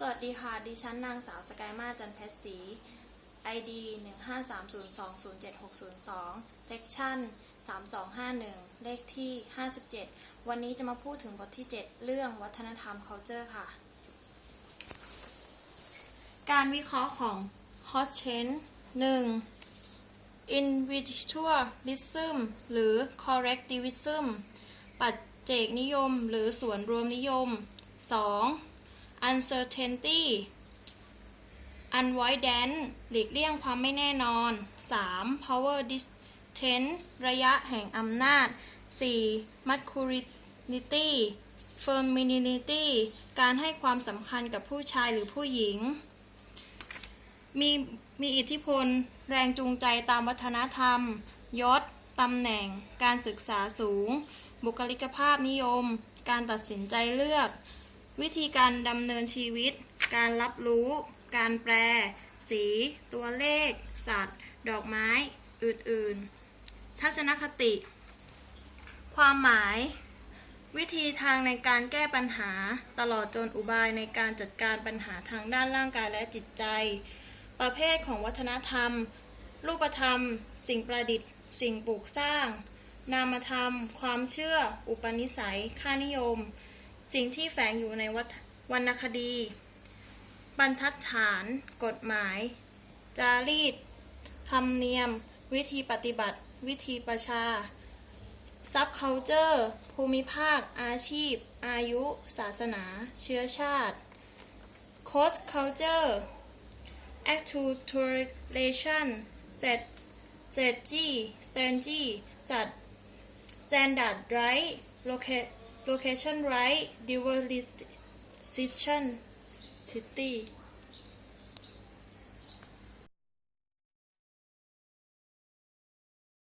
สวัสดีค่ะ ดิฉันนางสาวสกายมาจันทร์เพชรศรี ID 15302762 Section 3251 เลขที่ 57 วันนี้จะมาพูดถึงบทที่ 7 เรื่องวัฒนธรรม culture ค่ะ การวิเคราะห์ของ Hodgkin 1. individualism หรือ collectivism ปัจเจกนิยม หรือส่วนรวมนิยม 2. Uncertainty avoidance หลีกเลี่ยงความไม่แน่นอน 3. power distance ระยะแห่งอำนาจ 4. masculinity femininity การให้ความสำคัญกับผู้ชายหรือผู้หญิง มีมีอิทธิพล แรงจูงใจตามวัฒนธรรม ยศตำแหน่ง การศึกษาสูง บุคลิกภาพนิยม การตัดสินใจเลือก วิธีการดำเนินชีวิต การรับรู้ การแปล สี ตัวเลข สัตว์ ดอกไม้ อื่น ๆ ทัศนคติ ความหมาย วิธีทางในการแก้ปัญหา ตลอดจนอุบายในการจัดการปัญหาทางด้านร่างกายและจิตใจ ประเภทของวัฒนธรรม รูปธรรม สิ่งประดิษฐ์ สิ่งปลูกสร้าง นามธรรม ความเชื่อ อุปนิสัย ค่านิยม สิ่งที่แฝงอยู่ในวัฒวรรณคดี บรรทัดฐาน กฎหมาย จารีตธรรมเนียม วิธีปฏิบัติ วิธีประชา ซับเคาเจอร์ ภูมิภาค อาชีพ อายุ ศาสนา เชื้อชาติ โคสเคาเจอร์ acculturation เซตเซจีสเตนจีจัด standard right location location right? Dual decision city.